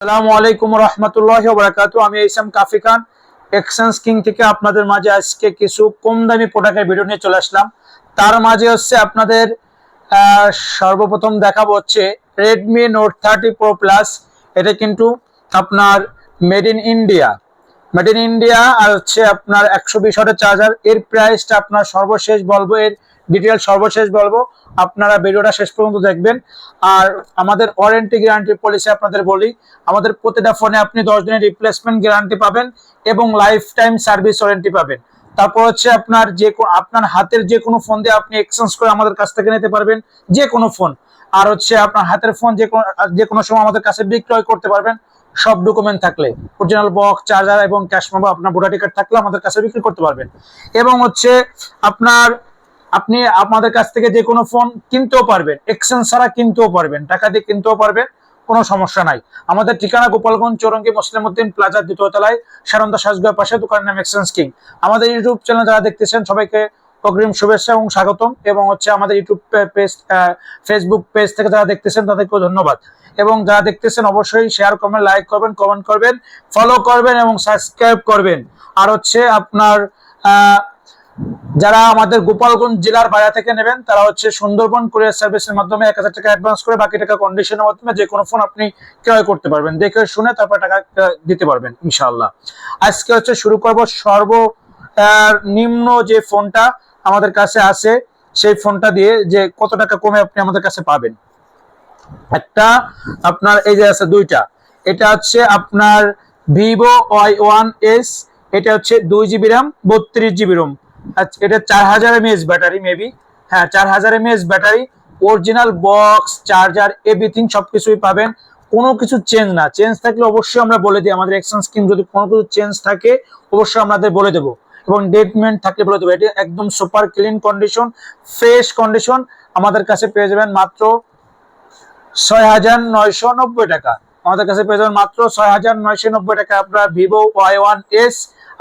আসসালামু আলাইকুম রহমতুল্লাহ বরাকাত আমি ইসাম কাফি খান এক্সেন্স কিং থেকে আপনাদের মাঝে আজকে কিছু কম দামি প্রোডাক্টের ভিডিও নিয়ে চলে আসলাম। তার মাঝে হচ্ছে আপনাদের সর্বপ্রথম দেখাবো হচ্ছে Redmi note thirty pro plus এটা কিন্তু আপনার made in India made in India আর হচ্ছে আপনার একশো বিশ ওয়াটের চার্জার এর প্রাইসটা আপনার সর্বশেষ বলব, এর ডিটেল সর্বশেষ বলব। আপনারা ভিডিওটা শেষ পর্যন্ত দেখবেন। আর আমাদের ওয়ারেন্টি গ্যারান্টি পলিসি আপনাদের বলি, আমাদের প্রতিটা ফোনে আপনি দশ দিনের রিপ্লেসমেন্ট গ্যারান্টি পাবেন এবং লাইফ টাইম সার্ভিস ওয়ারেন্টি পাবেন। তারপর হচ্ছে আপনার যে আপনার হাতের যে কোনো ফোন দিয়ে আপনি এক্সচেঞ্জ করে আমাদের কাছ থেকে নিতে পারবেন, যে কোনো ফোন আর হচ্ছে আপনার হাতের ফোন যে কোনো যে কোনো সময় আমাদের কাছে বিক্রয় করতে পারবেন সব ডকুমেন্ট থাকলে অরিজিনাল বক্স চার্জার এবং ক্যাশ মেমো আপনার ভোটার টিকিট থাকলে আমাদের কাছে বিক্রি করতে পারবেন। এবং হচ্ছে আপনার, আপনি আমাদের কাছ থেকে যে কোনো ফোন কিনতেও পারবেন এক্সচেঞ্জ ছাড়া কিনতেও পারবেন, টাকা দিয়ে কিনতেও পারবেন, কোনো সমস্যা নাই। আমাদের ঠিকানা গোপালগঞ্জ, চৌরঙ্গি মুসলিম উদ্দিন প্লাজার দ্বিতীয় তলায় সারন্দা সাজগোয়া পাশে, দোকানের নাম এক্সচেঞ্জ কিং আমাদের ইউটিউব চ্যানেল যারা দেখতেছেন, সবাইকে অগ্রিম শুভেচ্ছা এবং স্বাগতম এবং হচ্ছে আমাদের ইউটিউব পেজ ফেসবুক পেজ থেকে যারা দেখতেছেন তাদেরকেও ধন্যবাদ। এবং যারা দেখতেছেন অবশ্যই শেয়ার করবেন লাইক করবেন কমেন্ট করবেন ফলো করবেন এবং সাবস্ক্রাইব করবেন। আর হচ্ছে আপনার যারা আমাদের গোপালগঞ্জ জেলার বাইরে থেকে নেবেন, তারা হচ্ছে সুন্দরবন কুরিয়ার সার্ভিসের মাধ্যমে এক হাজার টাকা অ্যাডভান্স করে বাকি টাকা কন্ডিশনের মাধ্যমে যে কোনো ফোন আপনি ক্রয় করতে পারবেন। দেখে শুনে তারপর টাকা দিতে পারবেন, ইনশাআল্লাহ। আজকে হচ্ছে শুরু করব সর্ব নিম্ন যে ফোনটা আমাদের কাছে আছে সেই ফোনটা দিয়ে যে কত টাকা কমে আপনি আমাদের কাছে পাবেন। একটা আপনার এই যে আছে দুইটা। এটা হচ্ছে আপনার ভিভো ওয়াই ওয়ান এস, এটা হচ্ছে দুই জিবি র্যাম, বত্রিশ জিবি রোম। আচ্ছা এটা চার হাজার এমএএস ব্যাটারি মেবি। হ্যাঁ চার হাজার mAh battery, original box, charger, everything সবকিছুই পাবেন। কোনো কিছু চেঞ্জ না। চেঞ্জ থাকলে অবশ্যই আমরা বলে দিই। আমাদের এক্সচেঞ্জ স্কিম যদি কোনো কিছু চেঞ্জ থাকে, অবশ্যই আমাদের বলে দেবো। এবং ডেটমেন্ট থাকলে বলে দেবো। এটা একদম super clean condition fresh condition আমাদের কাছে পেয়ে যাবেন মাত্র ছয় হাজার নয়শো নব্বই টাকা। আমাদের কাছে পেয়ে যাবেন মাত্র ছয় হাজার নয়শো নব্বই টাকা। আপনার ভিভো ওয়াই ওয়ান এস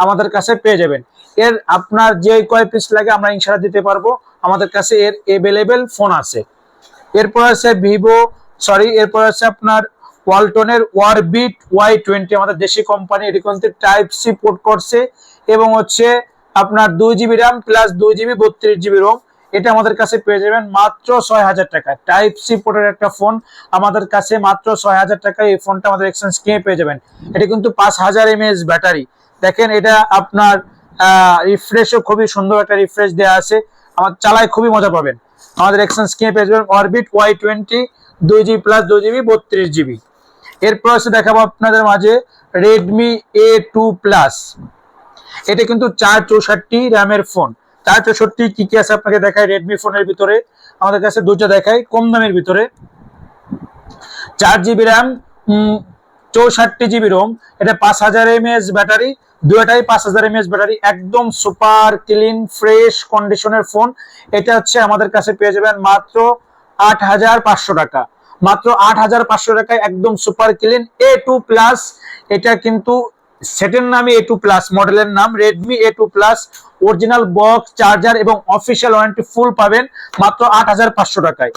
আমাদের কাছে পেয়ে যাবেন। এর আপনার যে কয় পিস লাগে আমরা ইনশাল্লাহ দিতে পারব। আমাদের কাছে এর এভেলেবেল ফোন আছে। এরপর আছে ভিভো সরি এরপর আছে আপনার ওয়ালটনের ওয়ারবিট ওয়াই টোয়েন্টি আমাদের দেশি কোম্পানি এটি কিন্তু টাইপ সি পোর্ট করছে। এবং হচ্ছে আপনার দুই জিবি র্যাম প্লাস দুই জিবি বত্রিশ জিবি রোম এটা আমাদের কাছে পেয়ে যাবেন মাত্র ছয় হাজার টাকা টাইপ সি পোর্টের একটা ফোন আমাদের কাছে মাত্র ছয় হাজার টাকায় এই ফোনটা আমাদের এক্সচেঞ্জ কিনে পেয়ে যাবেন। এটা কিন্তু পাঁচ হাজার এমএএস ব্যাটারি দেখেন এটা আপনার রিফ্রেশও খুবই সুন্দর একটা রিফ্রেশ দেওয়া আছে। আমার চালায় খুবই মজা পাবেন। আমাদের এক্সচেঞ্জ কিনে পেয়ে যাবেন অরবিট ওয়াই টোয়েন্টি দুই জিবি প্লাস দুই জিবি বত্রিশ জিবি এরপর আছে দেখাবো আপনাদের মাঝে রেডমি এ টু প্লাস এটা কিন্তু চার চৌষট্টি র্যামের ফোন। চার চৌষট্টি কি কি আছে আপনাকে দেখায় রেডমি ফোনের ভিতরে? আমাদের কাছে দুটো দেখায় কম দামের ভিতরে। চার জিবি র্যাম চৌষট্টি জিবি রোম এটা পাঁচ হাজার এমএএস ব্যাটারি দুটাই পাঁচ হাজার এমএএস ব্যাটারি, একদম সুপার, ক্লিন, ফ্রেশ কন্ডিশনের ফোন। এটা হচ্ছে আমাদের কাছে পেয়ে যাবেন মাত্র আট হাজার পাঁচশো টাকা। মাত্র আট হাজার পাঁচশো টাকায় একদম super, clean A two plus এটা কিন্তু সেটের নামই এ টু প্লাস মডেলের নাম Redmi A two plus original box charger এবং অফিসিয়াল ওয়ারেন্টি ফুল পাবেন মাত্র আট হাজার পাঁচশো টাকায়।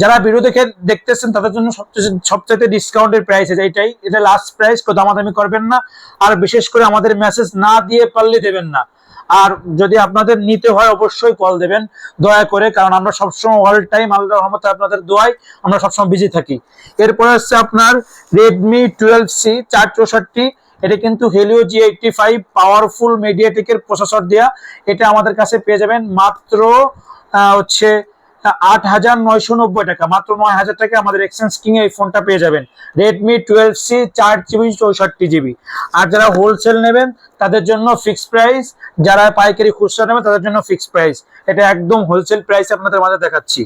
যারা ভিডিও দেখে দেখতেছেন, তাদের জন্য সবচেয়ে সবচেয়ে ডিসকাউন্টের প্রাইস আছে এটাই। এটা লাস্ট প্রাইস কেউ দামাদামি করবেন না। আর বিশেষ করে আমাদের মেসেজ না দিয়ে পারলে দেবেন না। আর যদি আপনাদের নিতে হয়, অবশ্যই কল দেবেন। দয়া করে, কারণ আমরা সবসময় অল টাইম আল্লাহ রহমতে আপনাদের দোয়াই আমরা সবসময় বিজি থাকি। এরপরে হচ্ছে আপনার রেডমি টুয়েলভ সি চার চৌষট্টি এটা কিন্তু Helio G eighty five powerful মিডিয়াটেকের processor দেওয়া এটা আমাদের কাছে পেয়ে যাবেন মাত্র হচ্ছে আট হাজার নয়শো নব্বই টাকা। মাত্র নয় হাজার টাকা আমাদের এক্সচেঞ্জ কিং এই ফোনটা পেয়ে যাবেন। রেডমি টুয়েলভ সি চার জিবি চৌষট্টি জিবি। আর যারা হোলসেল নেবেন, তাদের জন্য ফিক্স প্রাইস যারা পাইকারি খুচরা নেবেন, তাদের জন্য ফিক্স প্রাইস এটা একদম হোলসেল প্রাইস আপনাদের মাঝে দেখাচ্ছি।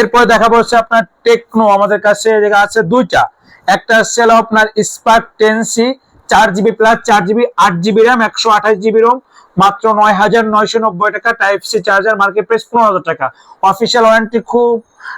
এরপরে দেখাবো হচ্ছে আপনার টেকনো আমাদের কাছে আছে দুইটা। একটা হচ্ছে আপনার স্পার্ক টেন সি চার জিবি প্লাস চার জিবি, আট জিবি র্যাম একশো আঠাশ জিবি রোম মাত্র নয় হাজার নয়শো নব্বই টাকা type C charger market price পনেরো হাজার টাকা। অফিসিয়াল ওয়ারেন্টি খুব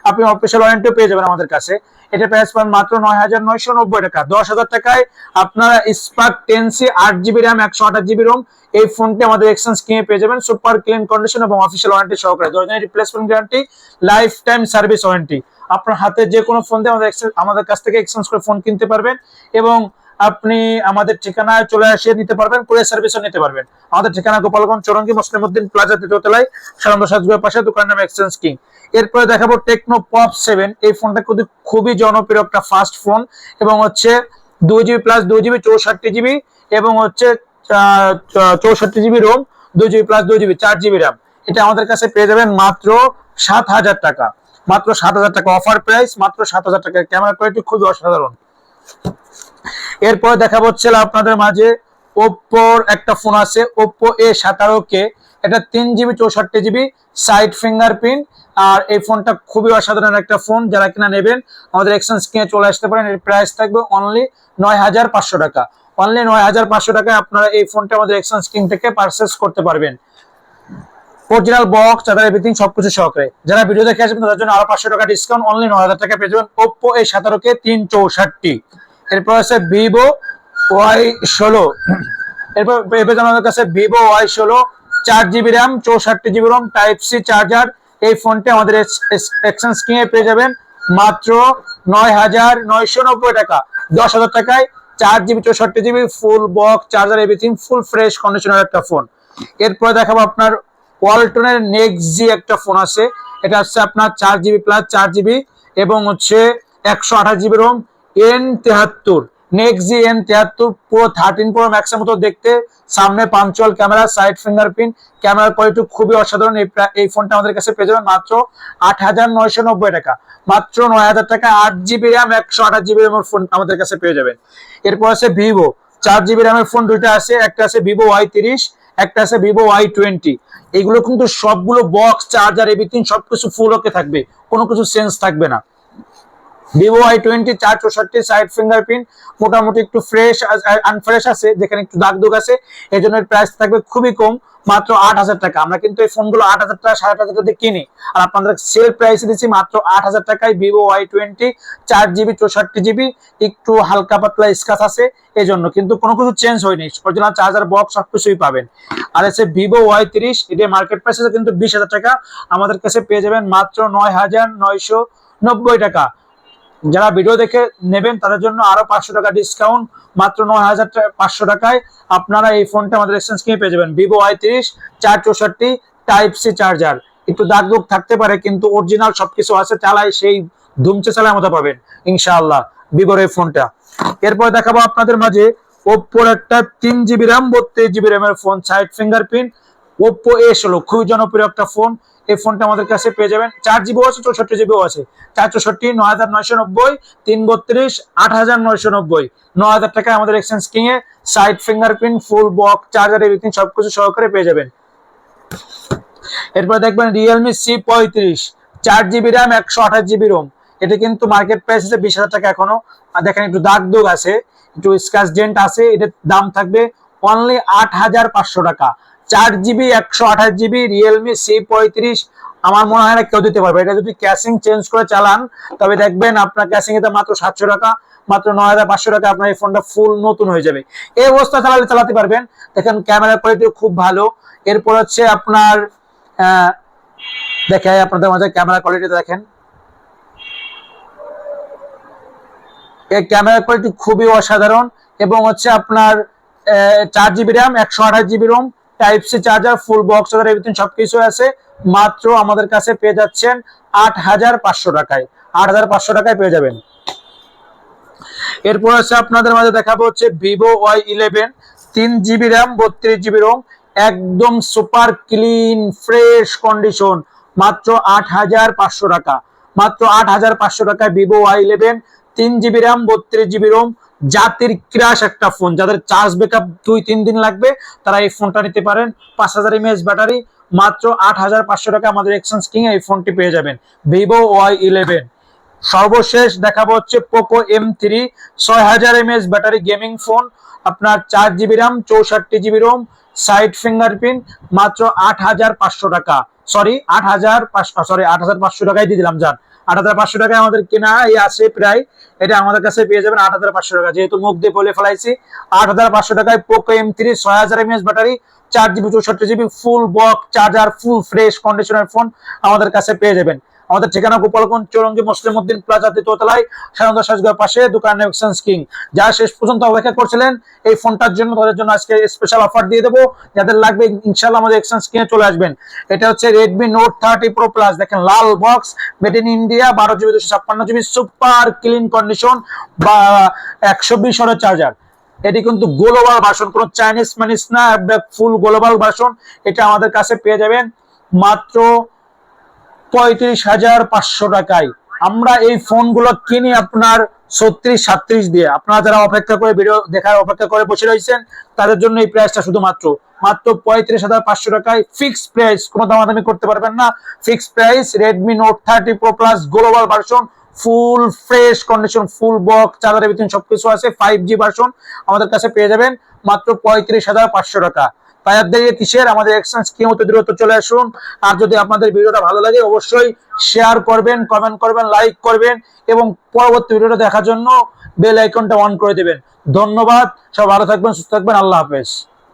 আপনি অফিসিয়াল ওয়ারেন্টিও পেয়ে যাবেন আমাদের কাছে। এটা প্রাইস পান মাত্র নয় হাজার নয়শো নব্বই টাকা। দশ হাজার টাকায় আপনারা স্পার্ক টেন সি আট জিবি র্যাম একশো আঠাশ জিবি রোম এই ফোনটি আমাদের এক্সচেঞ্জ কিনে পেয়ে যাবেন। সুপার ক্লিন কন্ডিশন এবং অফিসিয়াল ওয়ারেন্টি সহকারে। দশ দিনের replacement guarantee life time service warranty আপনার হাতে যে কোনো ফোন দিয়ে আমাদের আমাদের কাছ থেকে এক্সচেঞ্জ করে ফোন কিনতে পারবেন এবং আপনি আমাদের ঠিকানায় চলে এসে নিতে পারবেন কুরিয়ার সার্ভিসও নিতে পারবেন। আমাদের ঠিকানা গোপালগঞ্জ চরঙ্গি মুসলিম উদ্দিন প্লাজা তৃতীয়তলায় সানন্দ সাজগুয়ের পাশে দোকান নাম এক্সচেঞ্জ কিং এরপরে দেখাবো টেকনো পপ সেভেন এই ফোনটা কিন্তু খুবই জনপ্রিয় একটা ফাস্ট ফোন এবং হচ্ছে দুই জিবি প্লাস দুই জিবি চৌষট্টি জিবি এবং হচ্ছে চৌষট্টি জিবি রোম দুই জিবি প্লাস দুই জিবি চার জিবি র্যাম এটা আমাদের কাছে পেয়ে যাবেন মাত্র সাত হাজার টাকা। মাত্র সাত হাজার টাকা অফার প্রাইস মাত্র সাত হাজার টাকা ক্যামেরা কোয়ালিটি খুবই অসাধারণ। এরপর দেখা হচ্ছে আপনাদের মাঝে ওপ্পোর একটা ফোন আছে ওপ্পো এ সাতারো কে এটা তিন জিবি চৌষট্টি জিবি সাইড ফিঙ্গারপ্রিন্ট আর এই ফোনটা খুবই অসাধারণ একটা ফোন যারা কিনা নেবেন, আমাদের এক্সচেঞ্জ কিনে চলে আসতে পারেন। এর প্রাইস থাকবে অনলি নয় হাজার পাঁচশো টাকা। অনলি নয় হাজার পাঁচশো টাকায় আপনারা এই ফোনটা আমাদের এক্সচেঞ্জ কিং থেকে পারচেস করতে পারবেন। অরিজিনাল বক্স চার্জার এভরিথিং সবকিছু সহকারে। যারা ভিডিও দেখে আসবেন, তাদের জন্য আরও পাঁচশো টাকা ডিসকাউন্ট অনলি নয় হাজার টাকা পেয়ে যাবেন। ওপ্পো এই সতেরো কে তিন চৌষট্টি। এরপর আছে ভিভো ওয়াই ষোলো। এরপর এরপর আমাদের কাছে ভিভো ওয়াই ষোলো, চার জিবি র্যাম, চৌষট্টি GB ROM, type C charger. এই ফোনটি আমাদের এক্সচেঞ্জ কিনে পেয়ে যাবেন। মাত্র নয় হাজার নয়শো নব্বই টাকা। দশ হাজার টাকায় চার জিবি, চৌষট্টি GB full box charger everything full fresh conditioner একটা ফোন। এরপরে দেখাবো আপনার ওয়ালটনের নেক্সট জি একটা ফোন আছে। এটা হচ্ছে আপনার চার জিবি প্লাস চার জিবি এবং হচ্ছে একশো আঠাশ জিবি রোম এন তেহাত্তর নেক্সট জি এন তেহাত্তর পুরো থার্টিন প্রো ম্যাক্সের মতো দেখতে। সামনে পাঞ্চুয়াল ক্যামেরা সাইড ফিঙ্গারপ্রিন্ট ক্যামেরার কোয়ালিটি খুবই অসাধারণ। এই ফোনটা আমাদের কাছে পেয়ে যাবেন মাত্র আট হাজার নয়শো নব্বই টাকা। মাত্র নয় হাজার টাকা, আট জিবি র্যাম একশো আঠাশ জিবি র্যামের ফোন আমাদের কাছে পেয়ে যাবেন। এরপর আছে ভিভো চার জিবি র্যামের ফোন দুইটা আছে। একটা আছে ভিভো ওয়াই তিরিশ, একটা আছে ভিভো ওয়াই টোয়েন্টি এগুলো কিন্তু সবগুলো বক্স চার্জার এভরিথিং সবকিছু ফুল ওকে থাকবে। কোনো কিছু সেন্স থাকবে না। ভিভো আই টোয়েন্টি চার চৌষট্টি সাইড ফিঙ্গারপ্রিন্ট মোটামুটি একটু ফ্রেশ আনফ্রেশ আছে, যেখানে একটু দাগ দুগ আছে এই জন্য প্রাইস থাকবে খুবই কম, মাত্র আট হাজার টাকা। আমরা কিন্তু এই ফোনগুলো আট হাজার টাকা, সাড়ে আট হাজার টাকা কিনি। আর আপনাদের সেল প্রাইস দিচ্ছি মাত্র আট হাজার টাকায় ভিভো ওয়াই টোয়েন্টি চার জিবি, চৌষট্টি জিবি, একটু হালকা পাতলা স্কাচ আছে এই জন্য কিন্তু কোনো কিছু চেঞ্জ হয়নি অরিজিনাল চার্জার বক্স সবকিছুই পাবেন। আর হচ্ছে ভিভো ওয়াই তিরিশ, এটা মার্কেট প্রাইস আছে কিন্তু বিশ হাজার টাকা, আমাদের কাছে পেয়ে যাবেন মাত্র নয় হাজার নয়শো নব্বই টাকা। যারা ভিডিও দেখে নেবেন, তাদের জন্য আরও পাঁচশো টাকা ডিসকাউন্ট মাত্র নয় হাজার পাঁচশো টাকায় আপনারা এই ফোনটা আমাদের এক্সচেঞ্জ কিনে পেয়ে যাবেন। ভিভো আই তিরিশ, চার চৌষট্টি টাইপ সি চার্জার একটু দাগ দুগ থাকতে পারে, কিন্তু অরিজিনাল সবকিছু আছে চালায় সেই ধুমচে চালায় মতো পাবেন, ইনশাআল্লাহ ভিভোর এই ফোনটা এরপর দেখাবো আপনাদের মাঝে ওপ্পোর একটা তিন জিবি র্যাম বত্রিশ জিবি র্যামের phone side fingerprint Oppo A ষোলো, খুবই জনপ্রিয় একটা ফোন এই ফোনটা আমাদের কাছে পেয়ে যাবেন। চার জিবি আছে, চৌষট্টি জিবিও আছে। চার চৌষট্টি, নয় হাজার নয়শো নব্বই, তিন বত্রিশ, আট হাজার নয়শো নব্বই। নয় হাজার টাকায় আমাদের এক্সচেঞ্জ কিনে side fingerprint full box charger everything সবকিছু সহকারে পেয়ে যাবেন। এরপর দেখবেন রিয়েলমি সি পঁয়ত্রিশ, চার জিবি র্যাম একশো আঠাশ জিবি রোম এটা কিন্তু মার্কেট প্রাইস আছে বিশ হাজার টাকা এখনও। দেখেন একটু দাগ দুগ আছে, একটু স্ক্র্যাচ ডেন্ট আছে, এটার দাম থাকবে অনলি আট হাজার পাঁচশো টাকা। চার জিবি একশো আঠাশ জিবি রিয়েলমি সি পঁয়ত্রিশ, আমার মনে হয় না কেউ দিতে পারবে। এটা যদি ক্যাশিং চেঞ্জ করে চালান, তবে দেখবেন আপনার ক্যাশিং এতে মাত্র সাতশো টাকা, মাত্র নয় হাজার পাঁচশো টাকা আপনার এই ফোনটা ফুল নতুন হয়ে যাবে। এই অবস্থা চালালে চালাতে পারবেন। দেখেন ক্যামেরা কোয়ালিটি খুব ভালো। এরপর হচ্ছে আপনার দেখায় আপনাদের মাঝে ক্যামেরা কোয়ালিটি দেখেন। এই ক্যামেরা কোয়ালিটি খুবই অসাধারণ এবং হচ্ছে আপনার চার জিবি র্যাম একশো আঠাশ GB ROM type C charger full box everything সবকিছু আছে। মাত্র আমাদের কাছে পেয়ে যাচ্ছেন আট হাজার পাঁচশো টাকায়। আট হাজার পাঁচশো টাকায় পেয়ে যাবেন। এরপর আছে আপনাদের মাঝে দেখাবো হচ্ছে ভিভো ওয়াই ইলেভেন তিন জিবি র্যাম বত্রিশ জিবি রোম একদম সুপার ক্লিন ফ্রেশ কন্ডিশন মাত্র আট হাজার পাঁচশো টাকা। মাত্র আট হাজার পাঁচশো টাকায় ভিভো ওয়াই ইলেভেন তিন জিবি র্যাম বত্রিশ জিবি রোম জাতির ক্রাশ একটা ফোন। যাদের চার্জ ব্যাকআপ দুই, তিন দিন লাগবে, তারা এই ফোনটা নিতে পারেন। পাঁচ হাজার এমএএচ ব্যাটারি মাত্র আট হাজার পাঁচশো টাকা আমাদের এক্সচেঞ্জ কিং এই ফোনটি পেয়ে যাবেন। ভিভো ওয়াই ইলেভেন সর্বশেষ দেখাবো হচ্ছে পোকো এম থ্রি ছয় হাজার এমএস ব্যাটারি গেমিং ফোন আপনার চার জিবি র্যাম চৌষট্টি জিবি রোম সাইড ফিঙ্গারপ্রিন্ট মাত্র আট হাজার পাঁচশো টাকা। সরি আট হাজার পাঁচশো সরি আট হাজার পাঁচশো টাকায় দিয়ে দিলাম যান আট হাজার পাঁচশো টাকায় আমাদের কেনা এই আছে প্রায়। এটা আমাদের কাছে পেয়ে যাবেন আট হাজার পাঁচশো টাকা। যেহেতু মুখ দিয়ে বলে ফেলাইছি, আট হাজার পাঁচশো টাকায় পোকো এম থ্রি ছয় হাজার এমএস ব্যাটারি চার জিবি চৌষট্টি GB full box charger full fresh কন্ডিশনের ফোন আমাদের কাছে পেয়ে যাবেন। আমাদের ঠিকানা গোপালগঞ্জ চৌরঙ্গি মুসলিম উদ্দিন প্লাজা তৃতীয়তলায় সানন্দ সাজগার পাশে, দোকান এক্সচেঞ্জ কিং যা শেষ পর্যন্ত অপেক্ষা করছিলেন, এই ফোনটার জন্য তাদের জন্য আজকে স্পেশাল অফার দিয়ে দেবো। যাদের লাগবে ইনশাল্লাহ আমাদের এক্সচেঞ্জ কিনে চলে আসবেন। এটা হচ্ছে Redmi Note thirty pro plus দেখেন, লাল বক্স মেড ইন ইন্ডিয়া বারো জিবি দুশো ছাপ্পান্ন জিবি সুপার ক্লিন কন্ডিশন বা একশো বিশ চার্জার এটি কিন্তু গ্লোবাল ভার্সন কোনো চাইনিজ মানিস না ফুল গ্লোবাল ভার্সন এটা আমাদের কাছে পেয়ে যাবেন। মাত্র পঁয়ত্রিশ হাজার পাঁচশো টাকায়। আমরা এই ফোনগুলো কিনি আপনার ছত্রিশ সাত্রিশ দিয়ে। আপনারা যারা অপেক্ষা করে ভিডিও দেখার অপেক্ষা করে বসে রয়েছেন, তাদের জন্য এই প্রাইসটা শুধুমাত্র। মাত্র পঁয়ত্রিশ হাজার পাঁচশো টাকায় ফিক্স প্রাইস কোনো দামাদামি করতে পারবেন না। Fix price Redmi Note thirty pro plus global version full fresh condition full box চার্জারের ভিতরে সবকিছু আছে ফাইভ জি ভার্সন আমাদের কাছে পেয়ে যাবেন। মাত্র পঁয়ত্রিশ হাজার পাঁচশো টাকা। তাই আর কিসের আমাদের এক্সচেঞ্জ কি হতে দ্রুত চলে আসুন, আর যদি আপনাদের ভিডিওটা ভালো লাগে, অবশ্যই শেয়ার করবেন কমেন্ট করবেন লাইক করবেন, এবং পরবর্তী ভিডিওটা দেখার জন্য বেল আইকনটা অন করে দেবেন। ধন্যবাদ সব ভালো থাকবেন, সুস্থ থাকবেন, আল্লাহ হাফেজ।